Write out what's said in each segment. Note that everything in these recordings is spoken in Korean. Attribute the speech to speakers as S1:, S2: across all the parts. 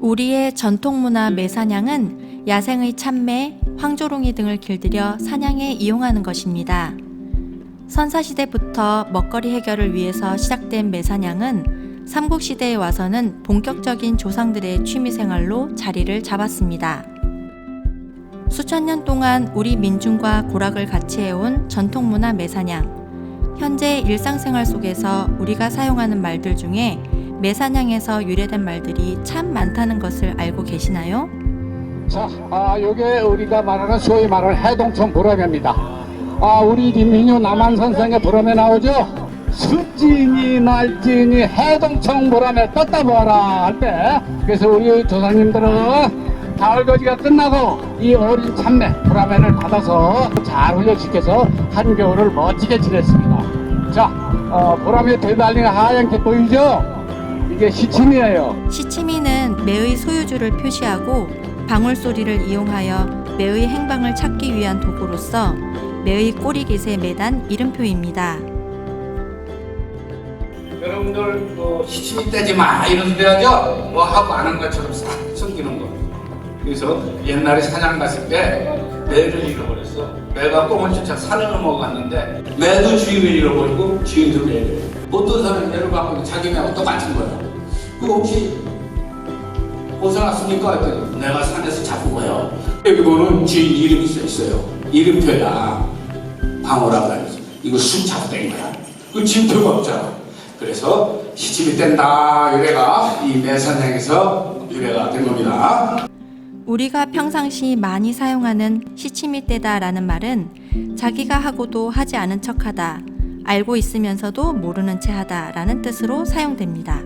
S1: 우리의 전통문화 매사냥은 야생의 참매, 황조롱이 등을 길들여 사냥에 이용하는 것입니다. 선사시대부터 먹거리 해결을 위해서 시작된 매사냥은 삼국시대에 와서는 본격적인 조상들의 취미생활로 자리를 잡았습니다. 수천 년 동안 우리 민중과 고락을 같이 해온 전통문화 매사냥. 현재 일상생활 속에서 우리가 사용하는 말들 중에 매사냥에서 유래된 말들이 참 많다는 것을 알고 계시나요?
S2: 자, 아, 요게 우리가 말하는 소위 말하는 해동천 보람입니다. 아, 우리 민요 남한 선생의 보람에 나오죠? 숫진이 날진이 해동청 보람에 떴다 보아라 할 때, 그래서 우리 조상님들은 가을거지가 끝나고 이 어린 참매 보라매를 받아서 잘 훈련시켜서 한겨울을 멋지게 지냈습니다. 자, 어, 보람에 되달리는 하얀 게 보이죠? 이게 시침이에요.
S1: 시치미는 매의 소유주를 표시하고 방울 소리를 이용하여 매의 행방을 찾기 위한 도구로서 매의 꼬리깃에 매단 이름표입니다.
S3: 여러분들 뭐 시침이 떼지 마 이런 소리 하죠? 뭐 하고 안 한 것처럼 싹 숨기는 거. 그래서 옛날에 사냥 갔을 때 매를 잃어버렸어. 매가 꽁을 쫓아 산을 넘어갔는데 매도 주인을 잃어버리고 주인도 매를. 어 떤 사람이 매를 갖고 자기 매하고 똑같은 거야. 그거 혹시 어디서 났습니까? 했더니 내가 산에서 잡은 거예요. 여기 보면 주인 이름이 써 있어요. 이름표야. 방어라고 하면서 이거 순차고 된 거야. 그 진표가 없잖아. 그래서 시침이 뗀다 유래가 이 매산량에서 유래가 된 겁니다.
S1: 우리가 평상시 많이 사용하는 시치미 떼다라는 말은 자기가 하고도 하지 않은 척하다, 알고 있으면서도 모르는 채 하다라는 뜻으로 사용됩니다.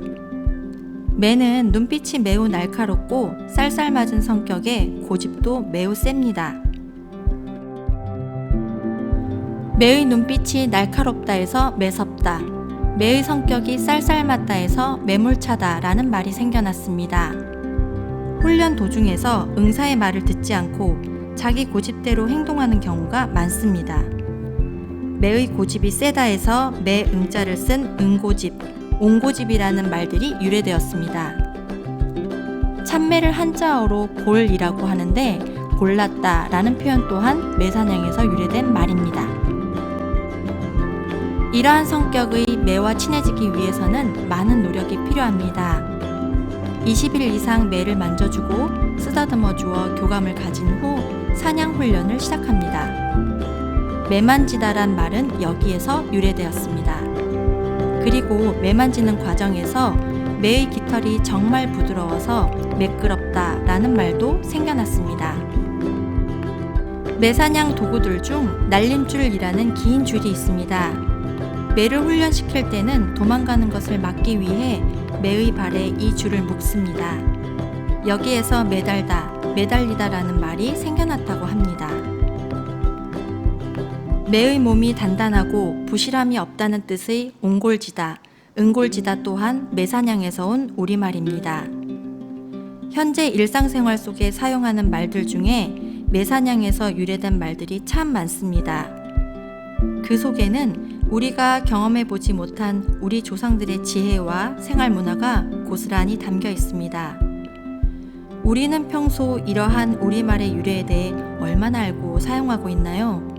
S1: 매는 눈빛이 매우 날카롭고 쌀쌀맞은 성격에 고집도 매우 셉니다. 매의 눈빛이 날카롭다 해서 매섭다. 매의 성격이 쌀쌀맞다 해서 매몰차다 라는 말이 생겨났습니다. 훈련 도중에서 응사의 말을 듣지 않고 자기 고집대로 행동하는 경우가 많습니다. 매의 고집이 세다 해서 매 응자를 쓴 응고집, 옹고집이라는 말들이 유래되었습니다. 참매를 한자어로 골이라고 하는데 골랐다 라는 표현 또한 매사냥에서 유래된 말입니다. 이러한 성격의 매와 친해지기 위해서는 많은 노력이 필요합니다. 20일 이상 매를 만져주고 쓰다듬어 주어 교감을 가진 후 사냥 훈련을 시작합니다. 매만지다란 말은 여기에서 유래되었습니다. 그리고 매만지는 과정에서 매의 깃털이 정말 부드러워서 매끄럽다 라는 말도 생겨났습니다. 매사냥 도구들 중 날림줄이라는 긴 줄이 있습니다. 매를 훈련시킬 때는 도망가는 것을 막기 위해 매의 발에 이 줄을 묶습니다. 여기에서 매달다, 매달리다라는 말이 생겨났다고 합니다. 매의 몸이 단단하고 부실함이 없다는 뜻의 옹골지다, 응골지다 또한 매사냥에서 온 우리말입니다. 현재 일상생활 속에 사용하는 말들 중에 매사냥에서 유래된 말들이 참 많습니다. 그 속에는 우리가 경험해 보지 못한 우리 조상들의 지혜와 생활 문화가 고스란히 담겨 있습니다. 우리는 평소 이러한 우리말의 유래에 대해 얼마나 알고 사용하고 있나요?